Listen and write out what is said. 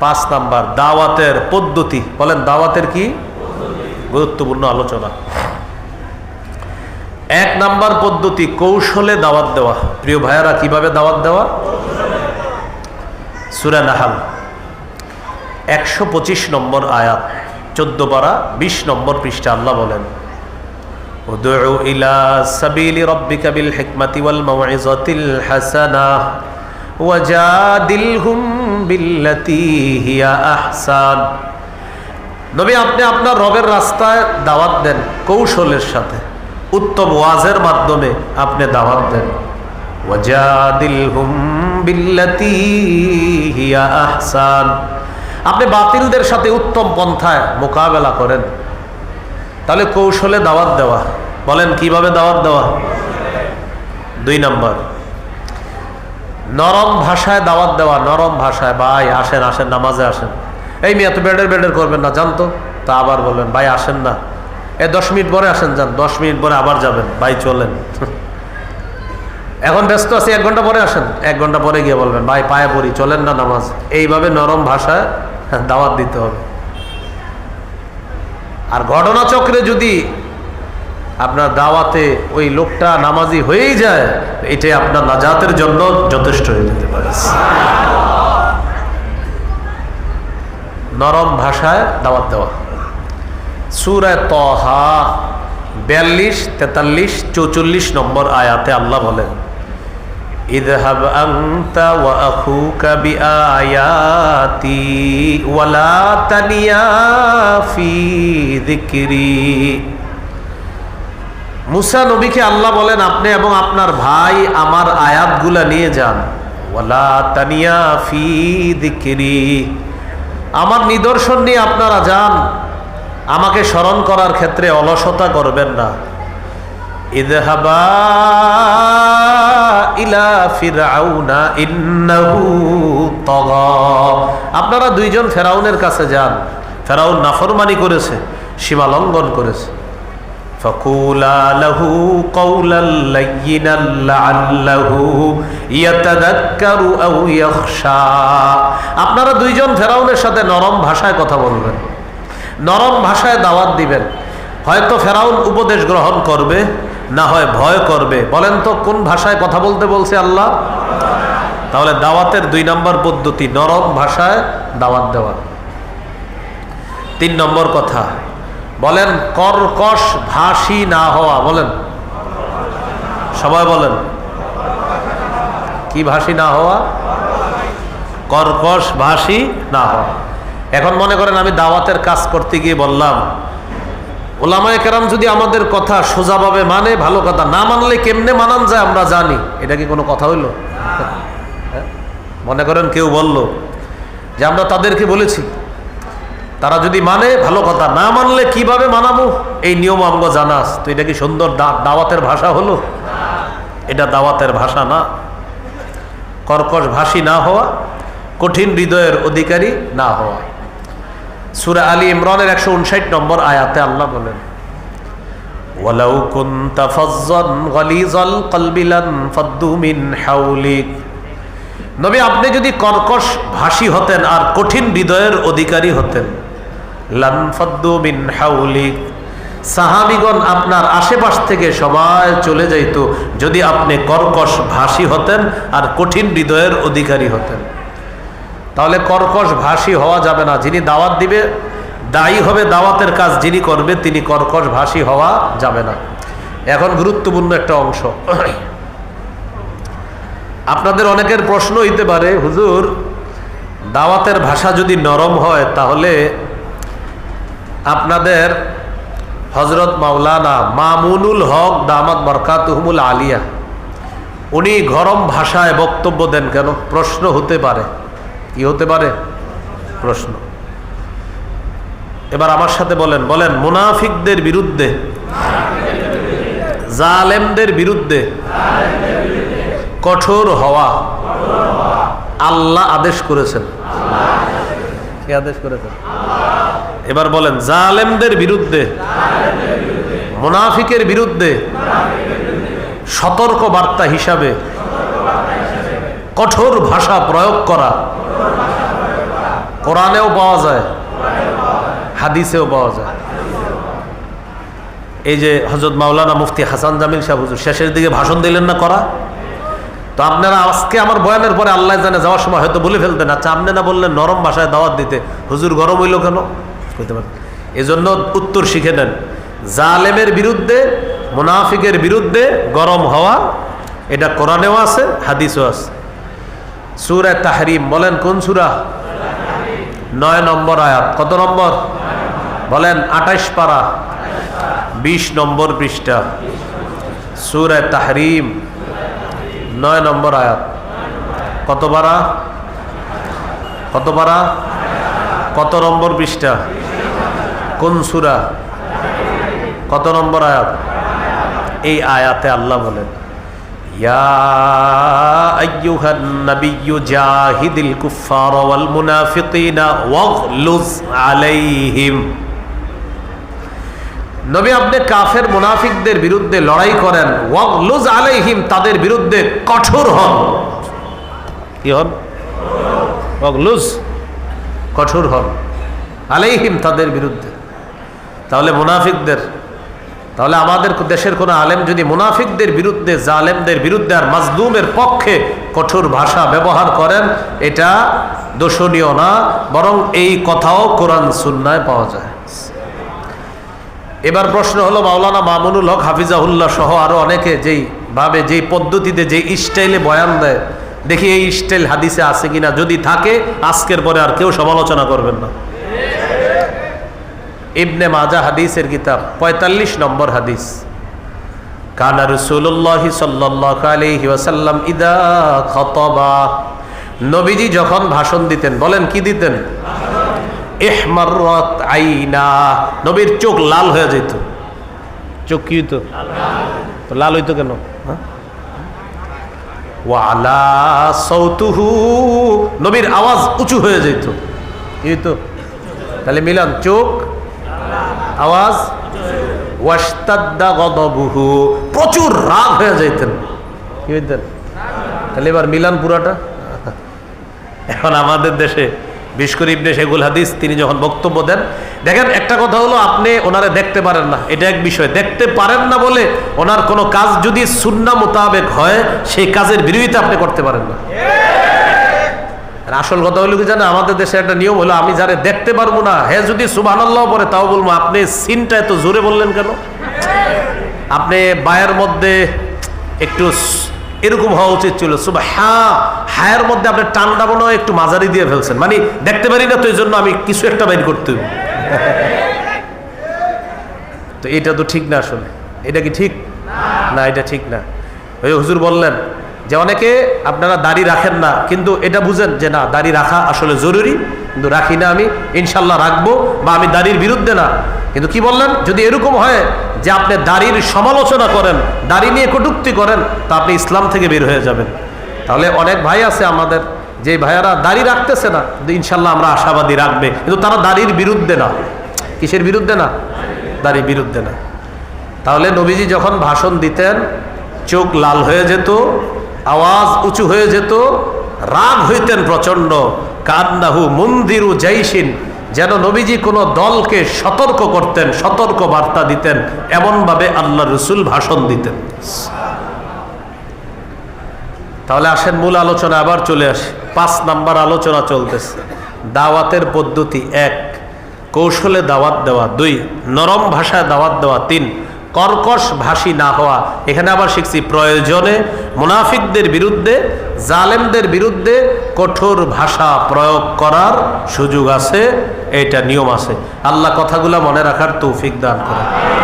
পাঁচ নাম্বার দাওয়াতের পদ্ধতি বলেন দাওয়াতের কি গুরুত্বপূর্ণ আলোচনা এক নাম্বার পদ্ধতি কৌশলে দাওয়াত দেওয়া প্রিয় ভাইয়ারা কিভাবে দাওয়াত দেওয়া সুরা নাহাল একশো পঁচিশ নম্বর আয়াত চোদ্দ পারা বিশ নম্বর পৃষ্ঠা আল্লাহ বলেন ادعو إلى سبيل ربك بالحكمة والموعظة الحسنة বিল্লাতি হিয়া নবী, আপনি আপনার রবের রাস্তায় দাওয়াত দেন, কৌশলের সাথে, উত্তম ওয়াজের মাধ্যমে আপনি দাওয়াত দেন। হিয়া আপনি বাতিলদের সাথে উত্তম পন্থায় মোকাবেলা করেন। তাহলে কৌশলে দাওয়াত দেওয়া। বলেন, কীভাবে দাওয়াত দেওয়া? দুই নম্বর। নরম ভাষায় দাওয়াত দেওয়া, নরম ভাষায়, ভাই, আসেন আসেন, নামাজে আসেন। এই মেয়ে এত বেডের বেডের করবেন না, জানতো? তা আবার বলবেন ভাই, আসেন না। এ, দশ মিনিট পরে আসেন, যান। দশ মিনিট পরে আবার যাবেন। ভাই, চলেন। এখন ব্যস্ত আছি, এক ঘণ্টা পরে আসেন। এক ঘণ্টা পরে গিয়ে বলবেন, ভাই, পায়ে পড়ি, চলেন না নামাজ। এইভাবে নরম ভাষায় দাওয়াত দিতে হবে। আর ঘটনাচক্রে যদি আপনার দাওয়াতে ওই লোকটা নামাজি হয়েই যায় এটাই আপনার নাজাতের জন্য যথেষ্ট হয়ে যেতে পারে নরম ভাষায় দাওয়াত দেওয়া সুরায় তহা বিয়াল্লিশ তেতাল্লিশ চৌচল্লিশ নম্বর আয়াতে আল্লাহ বলেন اذهب أنت وأخوك بآياتي ولا تنيا في ذكري মুসা নবীকে আল্লাহ বলেন, আপনি এবং আপনার ভাই আমার আয়াতগুলা নিয়ে যান। আমার নিদর্শন নিয়ে আপনারা যান। আমাকে স্মরণ করার ক্ষেত্রে অলসতা করবেন না। আপনারা দুইজন ফেরাউনের কাছে যান। ফেরাউন নাফরমানি করেছে সীমা লঙ্ঘন করেছে। فقولا له قولا لينا لعله يتذكر او يخشى আপনারা দুইজন ফেরাউনের সাথে নরম ভাষায় কথা বলবেন নরম ভাষায় দাওয়াত দিবেন হয়তো ফেরাউন উপদেশ গ্রহণ করবে না হয় ভয় করবে বলেন তো কোন ভাষায় কথা বলতে বলছে আল্লাহ তাহলে দাওয়াতের দুই নম্বর পদ্ধতি নরম ভাষায় দাওয়াত দেওয়া তিন নম্বর কথা বলেন, কর্কশ ভাষী না হওয়া, বলেন। সবাই বলেন। কি ভাষী না হওয়া? কর্কশ ভাষী না হওয়া। এখন মনে করেন, আমি দাওয়াতের কাজ করতে গিয়ে বললাম ওলামায় কেরাম যদি আমাদের কথা সোজাভাবে মানে ভালো কথা, না মানলে কেমনে মানান যায় আমরা জানি। এটা কি কোনো কথা হইল? হ্যাঁ? মনে করেন কেউ বলল যে, আমরা তাদেরকে বলেছি তারা যদি মানে ভালো কথা। না মানলে কীভাবে মানাবো? এই নিয়ম আমগো জানাস তো এটা কি সুন্দর দাওয়াতের ভাষা হলো? এটা দাওয়াতের ভাষা না। কর্কশ ভাষী না হওয়া, কঠিন হৃদয়ের অধিকারী না হওয়া। সুরা আলী ইমরানের একশো উনষাট নম্বর আয়াতে আল্লাহ বলেন নবী, আপনি যদি কর্কশ ভাষী হতেন আর কঠিন হৃদয়ের অধিকারী হতেন লান ফাদ্দু মিন হাওলিক সাহাবিগণ আপনার আশেপাশ থেকে সবাই চলে যাইত, যদি আপনি কর্কশ ভাষী হতেন আর কঠিন হৃদয়ের অধিকারী হতেন। তাহলে কর্কশ ভাষী হওয়া যাবে না, যিনি দাওয়াত দিবে, দায়ী হবে দাওয়াতের কাজ যিনি করবে, তিনি কর্কশ ভাষী হওয়া যাবে না। এখন গুরুত্বপূর্ণ একটা অংশ। আপনাদের অনেকের প্রশ্ন হইতে পারে, হুজুর, দাওয়াতের ভাষা যদি নরম হয়, তাহলে আপনাদের হজরত মাওলানা মামুনুল হক দামাত বরকাতহমুল আলিয়া, উনি গরম ভাষায় বক্তব্য দেন কেন? প্রশ্ন হতে পারে। কি হতে পারে? প্রশ্ন। এবার আমার সাথে বলেন বলেন, মুনাফিকদের বিরুদ্ধে, জালেমদের বিরুদ্ধে কঠোর হওয়া আল্লাহ আদেশ করেছেন। আদেশ করেছেন? এবার বলেন, জালেমদের বিরুদ্ধে, মুনাফিকের বিরুদ্ধে সতর্ক বার্তা হিসাবে, কঠোর ভাষা প্রয়োগ করা, কোরআনেও পাওয়া যায়, হাদিসেও পাওয়া যায়। এই যে হজরত মাওলানা মুফতি হাসান জামিল সাহেব হুজুর, শেষের দিকে ভাষণ দিলেন না করা? তো আপনারা আজকে আমার বয়ানের পরে আল্লাহ জানে যাওয়ার সময় হয়তো বলে ফেলতেন আচ্ছা আপনি না বললেন নরম ভাষায় দাওয়াত দিতে, হুজুর গরম হইল কেন? বুঝতে পারেন। এজন্য উত্তর শিখে নেন। জালেমের বিরুদ্ধে, মুনাফিকের বিরুদ্ধে গরম হওয়া, এটা কোরআনেও আছে, হাদিসও আছে। সুরা তাহরিম বলেন কোন সুরা? নয় নম্বর আয়াত। কত নম্বর? বলেন আঠাইশ পারা। বিশ নম্বর পৃষ্ঠা। সুরা তাহরিম। নয় নম্বর আয়াত। কত পারা? কত পারা? কত নম্বর পৃষ্ঠা? কোন সুরা? কত নম্বর আয়াত? এই আয়াতে আল্লাহ বলেন নবী, আপনি কাফের মুনাফিকদের বিরুদ্ধে লড়াই করেন, ওয়াগলুজ আলাইহিম তাদের বিরুদ্ধে কঠোর হন। কি হন? ওয়াগলুজ কঠোর হন, আলাইহিম তাদের বিরুদ্ধে। তাহলে মুনাফিকদের, তাহলে আমাদের দেশের কোনো আলেম যদি মুনাফিকদের বিরুদ্ধে, জালেমদের বিরুদ্ধে আর মাজলুমের পক্ষে কঠোর ভাষা ব্যবহার করেন, এটা দোষণীয় না, বরং এই কথাও কোরআন সুন্নায় পাওয়া যায়। এবার প্রশ্ন হলো, মাওলানা মামুনুল হক হাফিজাহুল্লাহ সহ আরও অনেকে যেই ভাবে, যেই পদ্ধতিতে যে স্টাইলে বয়ান দেয়, দেখি এই স্টাইল হাদিসে আছে কিনা, যদি থাকে, আজকের পরে আর কেউ সমালোচনা করবেন না। ইবনে মাজা হাদিসের কিতাব, পঁয়তাল্লিশ নম্বর হাদিস। কানা রসুল্লাহ সাল্লাহ আলহি ওয়াসাল্লাম ইদা খতবা। নবীজি যখন ভাষণ দিতেন, বলেন, কি দিতেন? এহমারত আইনা। নবীর চোখ লাল হয়ে যেত। চোখ কি হইতো? লাল হইতো কেন? হ্যাঁ? ওয়ালা সৌতুহু নবীর আওয়াজ উঁচু হয়ে যেত। কি হইতো? তাহলে মিলান, চোখ আওয়াজ? প্রচুর রাগ হয়ে যাইতেন। কি হইতেন? তাহলে এবার মিলান পুরাটা? এখন আমাদের দেশে বিস্কর ইবনে হাদিস, তিনি যখন বক্তব্য দেন, দেখেন, একটা কথা হলো, আপনি ওনারে দেখতে পারেন না। এটা এক বিষয়। দেখতে পারেন না বলে ওনার কোনো কাজ যদি সুন্না মোতাবেক হয়, সেই কাজের বিরোধিতা আপনি করতে পারেন না। আর আসল কথা হলো কি জানে, আমাদের দেশে একটা নিয়ম হলো, আমি যারে দেখতে পারব না হ্যাঁ যদি সুবহানাল্লাহ পরে তাও বলব, আপনি সিনটা এত জোরে বললেন কেন? আপনি বায়ের মধ্যে একটু এরকম হওয়া উচিত ছিল সুবা হ্যাঁ হায়ের মধ্যে আপনি টানটা মনে একটু মাঝারি দিয়ে ফেলছেন। মানে দেখতে পারি না তো এই জন্য আমি কিছু একটা বাইর করতে তো এটা তো ঠিক না আসলে। এটা কি ঠিক? না, এটা ঠিক না। ওই হুজুর বললেন যে অনেকে আপনারা দাড়ি রাখেন না, কিন্তু এটা বুঝেন যে না, দাড়ি রাখা আসলে জরুরি, কিন্তু রাখি না আমি, ইনশাল্লাহ রাখব বা আমি দাড়ির বিরুদ্ধে না। কিন্তু কি বললেন? যদি এরকম হয় যে আপনি দাড়ির সমালোচনা করেন, দাড়ি নিয়ে কটুক্তি করেন, তা আপনি ইসলাম থেকে বের হয়ে যাবেন। তাহলে অনেক ভাই আছে আমাদের, যে ভাইয়ারা দাড়ি রাখতেছে না, কিন্তু ইনশাল্লাহ আমরা আশাবাদী রাখবে। কিন্তু তারা দাড়ির বিরুদ্ধে না। কিসের বিরুদ্ধে না? দাড়ির বিরুদ্ধে না। তাহলে নবীজি যখন ভাষণ দিতেন, চোখ লাল হয়ে যেত আওয়াজ উঁচু হয়ে যেত, রাগ হইতেন প্রচণ্ড। কান্নাহু মন্দিরু জাইসিন যেন নবীজি কোনো দলকে সতর্ক করতেন, সতর্ক বার্তা দিতেন, এমনভাবে আল্লাহ রসুল ভাষণ দিতেন। তাহলে আসেন মূল আলোচনা, আবার চলে আসে। পাঁচ নাম্বার আলোচনা চলতেছে। দাওয়াতের পদ্ধতি এক, কৌশলে দাওয়াত দেওয়া দুই, নরম ভাষায় দাওয়াত দেওয়া তিন কর্কশ ভাষী না হওয়া। এখানে আবার শিখছি প্রয়োজনে। মুনাফিকদের বিরুদ্ধে, জালেমদের বিরুদ্ধে কঠোর ভাষা প্রয়োগ করার সুযোগ আছে, এটা নিয়ম আছে। আল্লাহ কথাগুলো মনে রাখার তৌফিক দান করে